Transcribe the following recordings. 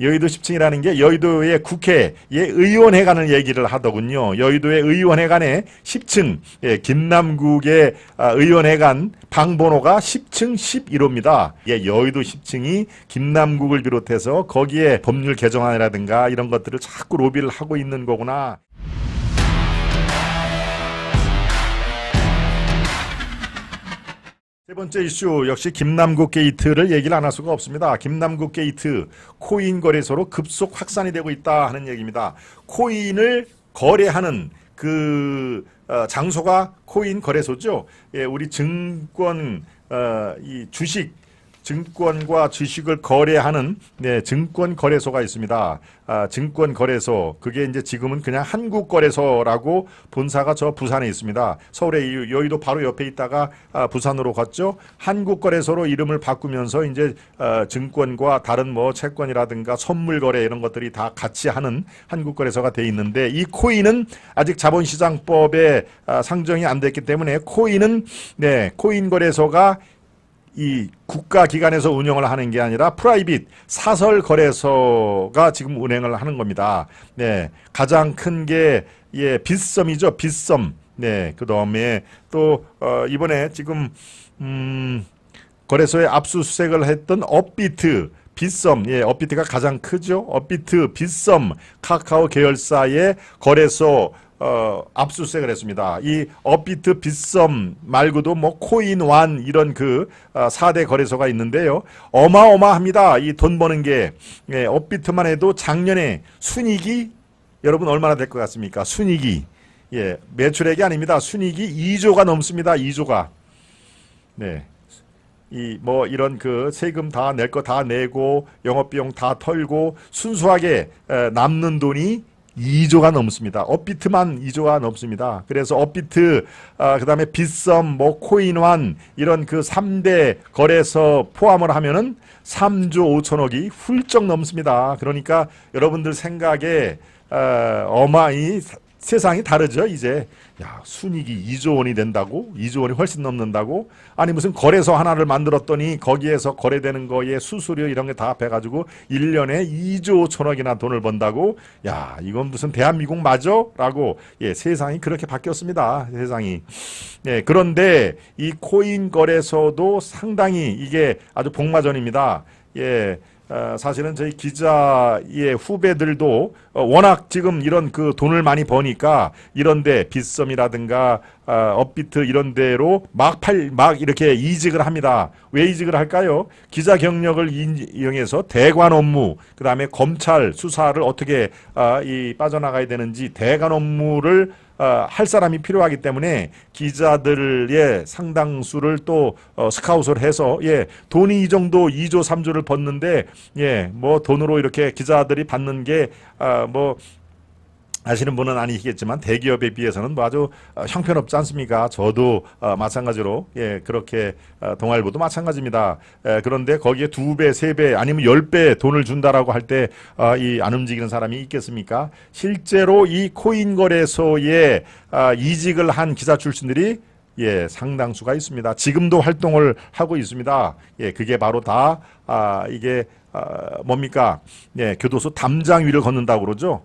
여의도 10층이라는 게 여의도의 국회의 의원회관을 얘기를 하더군요. 여의도의 의원회관의 10층 예, 김남국의 아, 의원회관 방 번호가 10층 11호입니다. 예, 여의도 10층이 김남국을 비롯해서 거기에 법률 개정안이라든가 이런 것들을 자꾸 로비를 하고 있는 거구나. 세 번째 이슈 역시 김남국 게이트를 얘기를 안 할 수가 없습니다. 김남국 게이트 코인 거래소로 급속 확산이 되고 있다 하는 얘기입니다. 코인을 거래하는 그 어, 장소가 코인 거래소죠. 예, 우리 증권 어, 이 주식 증권과 주식을 거래하는 네, 증권 거래소가 있습니다. 아, 증권 거래소 그게 이제 지금은 그냥 한국 거래소라고 본사가 저 부산에 있습니다. 서울의 이 여의도 바로 옆에 있다가 아, 부산으로 갔죠. 한국 거래소로 이름을 바꾸면서 이제 어, 증권과 다른 뭐 채권이라든가 선물 거래 이런 것들이 다 같이 하는 한국 거래소가 돼 있는데 이 코인은 아직 자본시장법에 아, 상정이 안 됐기 때문에 코인은 네, 코인 거래소가 이 국가 기관에서 운영을 하는 게 아니라 프라이빗 사설 거래소가 지금 운행을 하는 겁니다. 네. 가장 큰 게 예, 빗썸이죠. 빗썸. 네. 그 다음에 또 어, 이번에 지금 음 거래소에 압수수색을 했던 업비트 빗썸, 예, 업비트가 가장 크죠. 업비트, 빗썸, 카카오 계열사의 거래소 어, 압수수색을 했습니다. 이 업비트 빗썸 말고도 뭐 코인완 이런 그 어, 4대 거래소가 있는데요. 어마어마합니다. 이 돈 버는 게 예, 업비트만 해도 작년에 순이익이 여러분 얼마나 될 것 같습니까? 순이익이 예, 매출액이 아닙니다. 순이익이 2조가 넘습니다. 2조가. 네. 이 뭐 이런 그 세금 다 낼 거 다 내고 영업비용 다 털고 순수하게 에, 남는 돈이 2조가 넘습니다. 업비트만 2조가 넘습니다. 그래서 업비트, 아, 그 다음에 빗썸, 뭐, 코인환, 이런 그 3대 거래소 포함을 하면은 3조 5천억이 훌쩍 넘습니다. 그러니까 여러분들 생각에, 어, 어마이 세상이 다르죠, 이제. 야, 순익이 2조 원이 된다고? 2조 원이 훨씬 넘는다고? 아니, 무슨 거래소 하나를 만들었더니 거기에서 거래되는 거에 수수료 이런 게 다 합해가지고 1년에 2조 5천억이나 돈을 번다고? 야, 이건 무슨 대한민국 맞아? 라고, 예, 세상이 그렇게 바뀌었습니다. 세상이. 예, 그런데 이 코인 거래소도 상당히 이게 아주 복마전입니다. 예, 어, 사실은 저희 기자의 후배들도 어, 워낙 지금 이런 그 돈을 많이 버니까 이런데 빗썸이라든가 어, 업비트 이런 데로 막 팔 막 이렇게 이직을 합니다. 왜 이직을 할까요? 기자 경력을 인- 이용해서 대관 업무 그다음에 검찰 수사를 어떻게 아, 이 빠져나가야 되는지 대관 업무를 어, 할 사람이 필요하기 때문에 기자들의 상당수를 또 어, 스카웃을 해서 예 돈이 이 정도 2조 3조를 벗는데 예뭐 돈으로 이렇게 기자들이 받는 게뭐 아 시는 분은 아니시겠지만 대기업에 비해서는 뭐 아주 어, 형편없지 않습니까? 저도 어, 마찬가지로 예 그렇게 어, 동아일보도 마찬가지입니다. 에, 그런데 거기에 두 배, 세 배, 아니면 열 배 돈을 준다라고 할 때 이 안 움직이는 사람이 있겠습니까? 실제로 이 코인 거래소에 아, 이직을 한 기자 출신들이 예, 상당수가 있습니다. 지금도 활동을 하고 있습니다. 예, 그게 바로 다, 아, 이게, 아, 뭡니까? 예, 교도소 담장 위를 걷는다고 그러죠.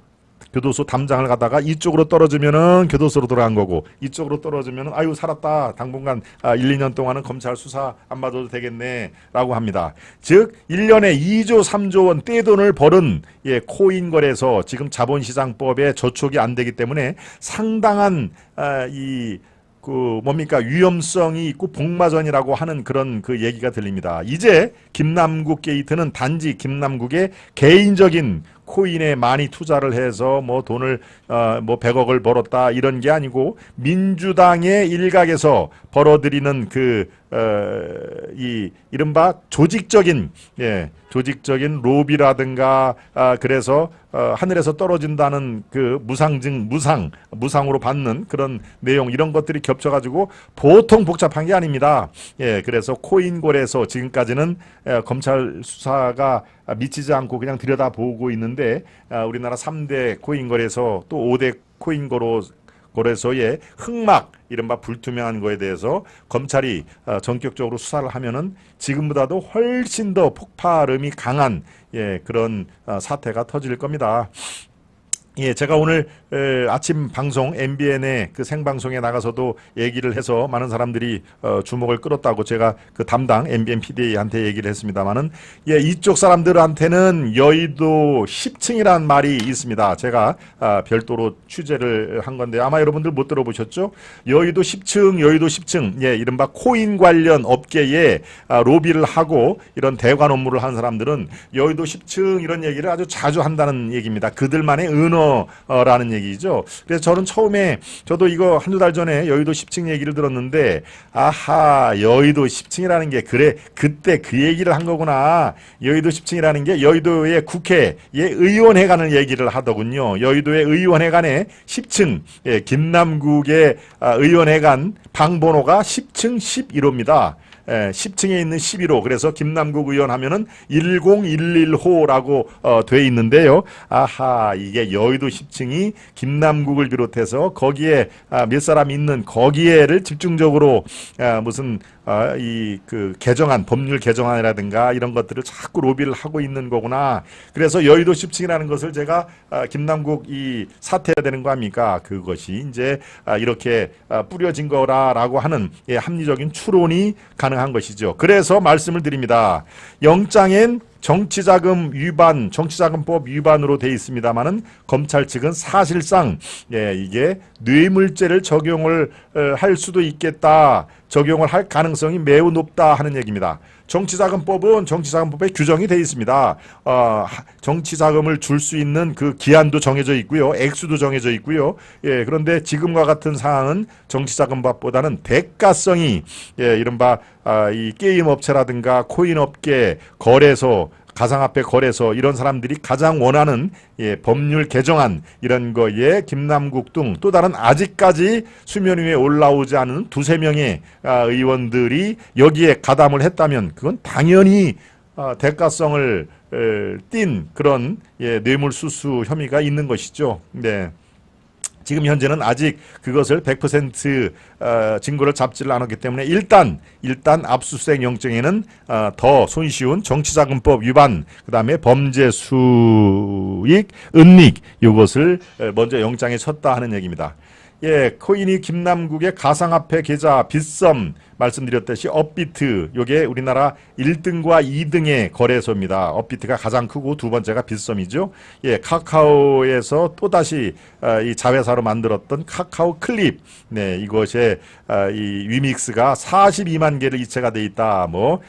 교도소 담장을 가다가 이쪽으로 떨어지면은 교도소로 돌아간 거고 이쪽으로 떨어지면은 아유 살았다 당분간 아, 1, 2년 동안은 검찰 수사 안 받아도 되겠네라고 합니다. 즉 1년에 2조 3조 원 떼돈을 벌은 예, 코인 거래소 지금 자본시장법에 저촉이 안 되기 때문에 상당한 아, 이그 뭡니까 위험성이 있고 복마전이라고 하는 그런 그 얘기가 들립니다. 이제 김남국 게이트는 단지 김남국의 개인적인 코인에 많이 투자를 해서 뭐 돈을 어 뭐 100억을 벌었다 이런 게 아니고 민주당의 일각에서 벌어들이는 그어 이 이른바 조직적인 예 조직적인 로비라든가 아 그래서 어 하늘에서 떨어진다는 그 무상증 무상 무상으로 받는 그런 내용 이런 것들이 겹쳐가지고 보통 복잡한 게 아닙니다. 예 그래서 코인 거래소 지금까지는 에, 검찰 수사가 미치지 않고 그냥 들여다보고 있는데 아, 우리나라 3대 코인 거래소 또 5대 코인 거로 거래소의 흑막 이른바 불투명한 거에 대해서 검찰이 어, 전격적으로 수사를 하면은 지금보다도 훨씬 더 폭발음이 강한 예, 그런 어, 사태가 터질 겁니다. 예, 제가 오늘 에, 아침 방송 MBN의 그 생방송에 나가서도 얘기를 해서 많은 사람들이 어, 주목을 끌었다고 제가 그 담당 MBN PD한테 얘기를 했습니다만은 예, 이쪽 사람들한테는 여의도 10층이라는 말이 있습니다. 제가 아, 별도로 취재를 한 건데 아마 여러분들 못 들어보셨죠? 여의도 10층, 여의도 10층, 예, 이른바 코인 관련 업계에 아, 로비를 하고 이런 대관 업무를 한 사람들은 여의도 10층 이런 얘기를 아주 자주 한다는 얘기입니다. 그들만의 은어 라는 얘기죠. 그래서 저는 처음에 저도 이거 한두 달 전에 여의도 10층 얘기를 들었는데 아하 여의도 10층이라는 게 그래 그때 그 얘기를 한 거구나. 여의도 10층이라는 게 여의도의 국회의 의원회관을 얘기를 하더군요. 여의도의 의원회관에 10층 예, 김남국의 아, 의원회관 방번호가 10층 11호입니다. 예, 10층에 있는 11호. 그래서 김남국 의원 하면은 1011호라고 어, 돼 있는데요. 아하, 이게 여의도 10층이 김남국을 비롯해서 거기에 아, 몇 사람 있는 거기에를 집중적으로 아, 무슨 아, 이그 개정안 법률 개정안이라든가 이런 것들을 자꾸 로비를 하고 있는 거구나. 그래서 여의도 10층이라는 것을 제가 아, 김남국 이 사퇴해야 되는 거 아닙니까? 그것이 이제 아, 이렇게 아, 뿌려진 거라라고 하는 예, 합리적인 추론이 가능한 것이죠. 그래서 말씀을 드립니다. 영장엔 정치자금 위반, 정치자금법 위반으로 돼 있습니다만은 검찰 측은 사실상 예, 이게 뇌물죄를 적용을 어, 할 수도 있겠다. 적용을 할 가능성이 매우 높다 하는 얘기입니다. 정치자금법은 정치자금법에 규정이 돼 있습니다. 어, 하- 정치자금을 줄 수 있는 그 기한도 정해져 있고요. 액수도 정해져 있고요. 예, 그런데 지금과 같은 상황은 정치자금법보다는 대가성이 예, 이른바 아, 이 게임 업체라든가 코인 업계, 거래소 가상화폐 거래소 이런 사람들이 가장 원하는 예, 법률 개정안 이런 거에 김남국 등 또 다른 아직까지 수면 위에 올라오지 않은 두세 명의 아, 의원들이 여기에 가담을 했다면 그건 당연히 아, 대가성을 에, 띈 그런 예, 뇌물수수 혐의가 있는 것이죠. 네. 지금 현재는 아직 그것을 100% 어, 증거를 잡지를 않았기 때문에 일단 일단 압수수색 영장에는 어, 더 손쉬운 정치자금법 위반 그다음에 범죄 수익 은닉 이것을 에, 먼저 영장에 쳤다 하는 얘기입니다. 예, 코인이 김남국의 가상화폐 계좌 빗썸 말씀드렸듯이 업비트 요게 우리나라 1등과 2등의 거래소입니다. 업비트가 가장 크고 두 번째가 빗썸이죠. 예, 카카오에서 또 다시 아, 이 자회사로 만들었던 카카오 클립 네, 이것에 아, 이 위믹스가 42만 개를 이체가 돼 있다. 뭐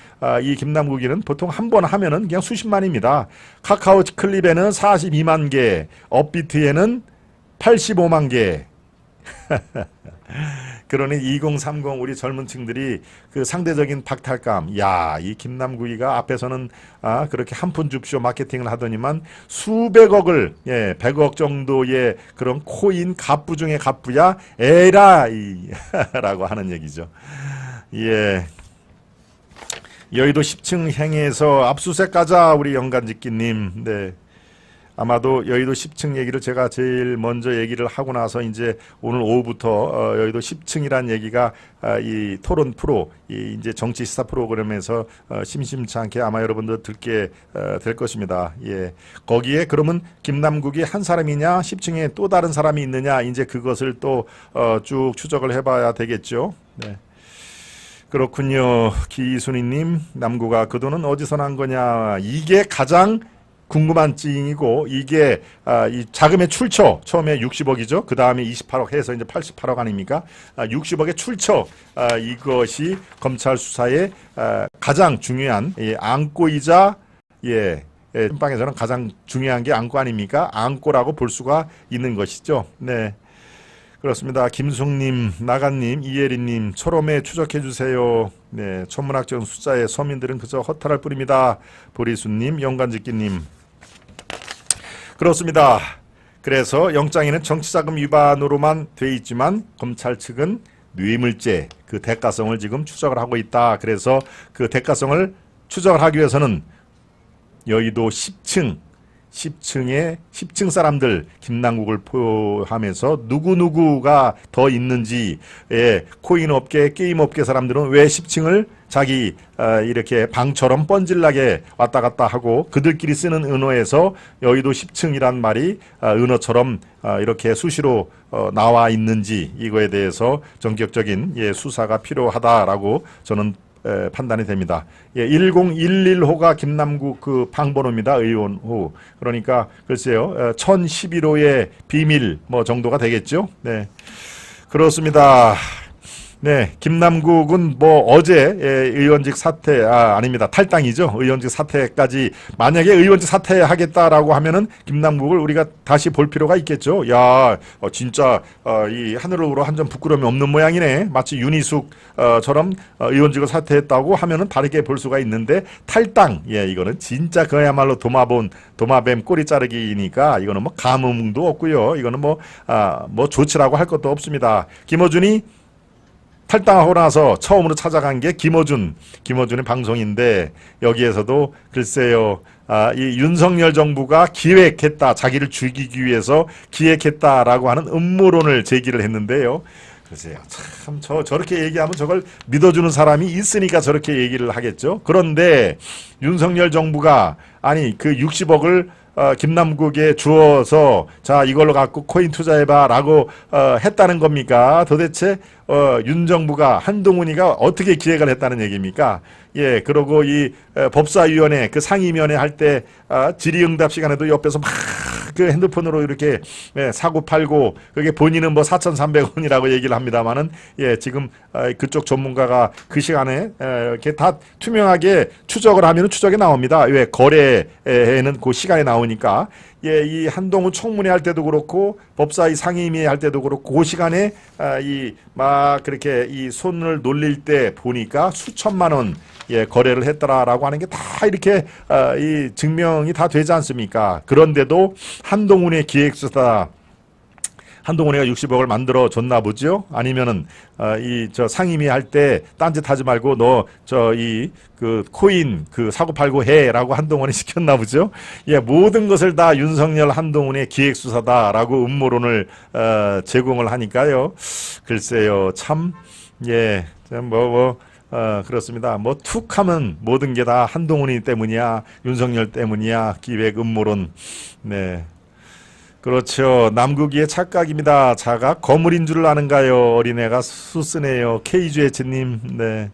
이 김남국이는 보통 한 번 하면은 그냥 수십만입니다. 카카오 클립에는 42만 개, 업비트에는 85만 개. 그러니 2030 우리 젊은 층들이 그 상대적인 박탈감, 야, 이 김남국이가 앞에서는 아, 그렇게 한 푼 줍쇼 마케팅을 하더니만 수백억을, 예, 100억 정도의 그런 코인 갑부 중에 갑부야, 에라 이, 라고 하는 얘기죠. 예. 여의도 10층 행에서 압수색 가자, 우리 영간짓기님. 네. 아마도 여의도 10층 얘기를 제가 제일 먼저 얘기를 하고 나서 이제 오늘 오후부터 어, 여의도 10층이란 얘기가 아, 이 토론 프로, 이 이제 정치 시사 프로그램에서 어, 심심치 않게 아마 여러분들 듣게 어, 될 것입니다. 예. 거기에 그러면 김남국이 한 사람이냐, 10층에 또 다른 사람이 있느냐, 이제 그것을 또 어, 쭉 추적을 해봐야 되겠죠. 네. 그렇군요. 기순이님, 남구가 그 돈은 어디서 난 거냐. 이게 가장 궁금한 찡이고 이게 아, 이 자금의 출처 처음에 60억이죠. 그 다음에 28억 해서 이제 88억 아닙니까? 아, 60억의 출처 아, 이것이 검찰 수사의 아, 가장 중요한 예, 안고이자 예. 예, 빵에서는 가장 중요한 게 안고 아닙니까? 안고라고 볼 수가 있는 것이죠. 네. 그렇습니다. 김숙님, 나간님, 이예리님, 초롬에 추적해 주세요. 네, 천문학적 숫자에 서민들은 그저 허탈할 뿐입니다. 보리수님, 영관짓기님. 그렇습니다. 그래서 영장에는 정치자금 위반으로만 돼 있지만 검찰 측은 뇌물죄 그 대가성을 지금 추적을 하고 있다. 그래서 그 대가성을 추적을 하기 위해서는 여의도 10층 10층에 10층 사람들 김남국을 포함해서 누구 누구가 더 있는지 예, 코인 업계 게임 업계 사람들은 왜 10층을 자기 어, 이렇게 방처럼 뻔질나게 왔다 갔다 하고 그들끼리 쓰는 은어에서 여의도 10층이란 말이 어, 은어처럼 어, 이렇게 수시로 어, 나와 있는지 이거에 대해서 전격적인 예, 수사가 필요하다라고 저는 에, 판단이 됩니다. 예, 1011호가 김남국 그 방번호입니다. 의원호. 그러니까 글쎄요. 어, 1011호의 비밀 뭐 정도가 되겠죠. 네. 그렇습니다. 네, 김남국은 뭐 어제 예, 의원직 사퇴 아 아닙니다 탈당이죠 의원직 사퇴까지 만약에 의원직 사퇴하겠다라고 하면은 김남국을 우리가 다시 볼 필요가 있겠죠. 야, 어, 진짜 어, 이 하늘으로 한 점 부끄러움이 없는 모양이네. 마치 윤희숙처럼 어, 의원직을 사퇴했다고 하면은 다르게 볼 수가 있는데 탈당, 예, 이거는 진짜 그야말로 도마본 도마뱀 꼬리 자르기니까 이거는 뭐 감흥도 없고요. 이거는 뭐 아, 뭐 조치라고 할 것도 없습니다. 김어준이 탈당하고 나서 처음으로 찾아간 게 김어준, 김어준의 방송인데 여기에서도 글쎄요, 아, 이 윤석열 정부가 기획했다, 자기를 죽이기 위해서 기획했다라고 하는 음모론을 제기를 했는데요. 글쎄요, 참, 저, 저렇게 얘기하면 저걸 믿어주는 사람이 있으니까 저렇게 얘기를 하겠죠. 그런데 윤석열 정부가, 아니, 그 60억을 어, 김남국에 주어서 자 이걸로 갖고 코인 투자해봐라고 어, 했다는 겁니까? 도대체 어, 윤 정부가 한동훈이가 어떻게 기획을 했다는 얘기입니까? 예, 그러고 이 에, 법사위원회 그 상임위원회 할때 아, 질의응답 시간에도 옆에서 막 그 핸드폰으로 이렇게 예, 사고 팔고 그게 본인은 뭐 4,300원이라고 얘기를 합니다만은 예, 지금 아, 그쪽 전문가가 그 시간에 에, 이렇게 다 투명하게 추적을 하면 추적이 나옵니다. 왜 거래에는 그 시간에 나오니까 예, 이 한동훈 청문회 할 때도 그렇고 법사위 상임위 할 때도 그렇고 그 시간에 아, 이막 그렇게 이 손을 놀릴 때 보니까 수천만 원 예, 거래를 했더라라고 하는 게 다 이렇게 아, 이 증명이 다 되지 않습니까? 그런데도 한동훈의 기획수사 한동훈이가 60억을 만들어 줬나 보죠? 아니면은 어, 이저 상임위 할 때 딴짓 하지 말고 너 저 이 그 코인 그 사고 팔고 해라고 한동훈이 시켰나 보죠? 예, 모든 것을 다 윤석열 한동훈의 기획 수사다라고 음모론을 어, 제공을 하니까요. 글쎄요, 참 예, 뭐뭐 뭐, 어, 그렇습니다. 뭐 툭 하면 모든 게 다 한동훈이 때문이야, 윤석열 때문이야, 기획 음모론. 네. 그렇죠. 남국이의 착각입니다. 자가 거물인 줄 아는가요? 어린애가 수쓰네요. 케이주에츠님, 네.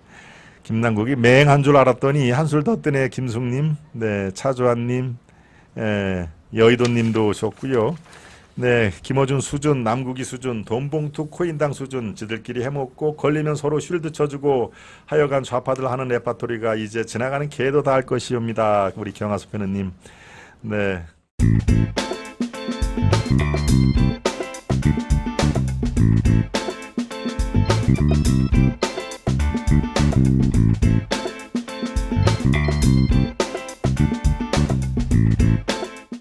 김남국이 맹한 줄 알았더니 한술 더 뜨네. 김숙님, 네. 차주환님, 예. 여의도님도 오셨고요. 네, 김어준 수준, 남국이 수준, 돈봉투 코인당 수준, 지들끼리 해먹고 걸리면 서로 쉴드 쳐주고 하여간 좌파들 하는 레파토리가 이제 지나가는 개도 다 할 것이옵니다. 우리 경하수 패너님. 네. Thank you.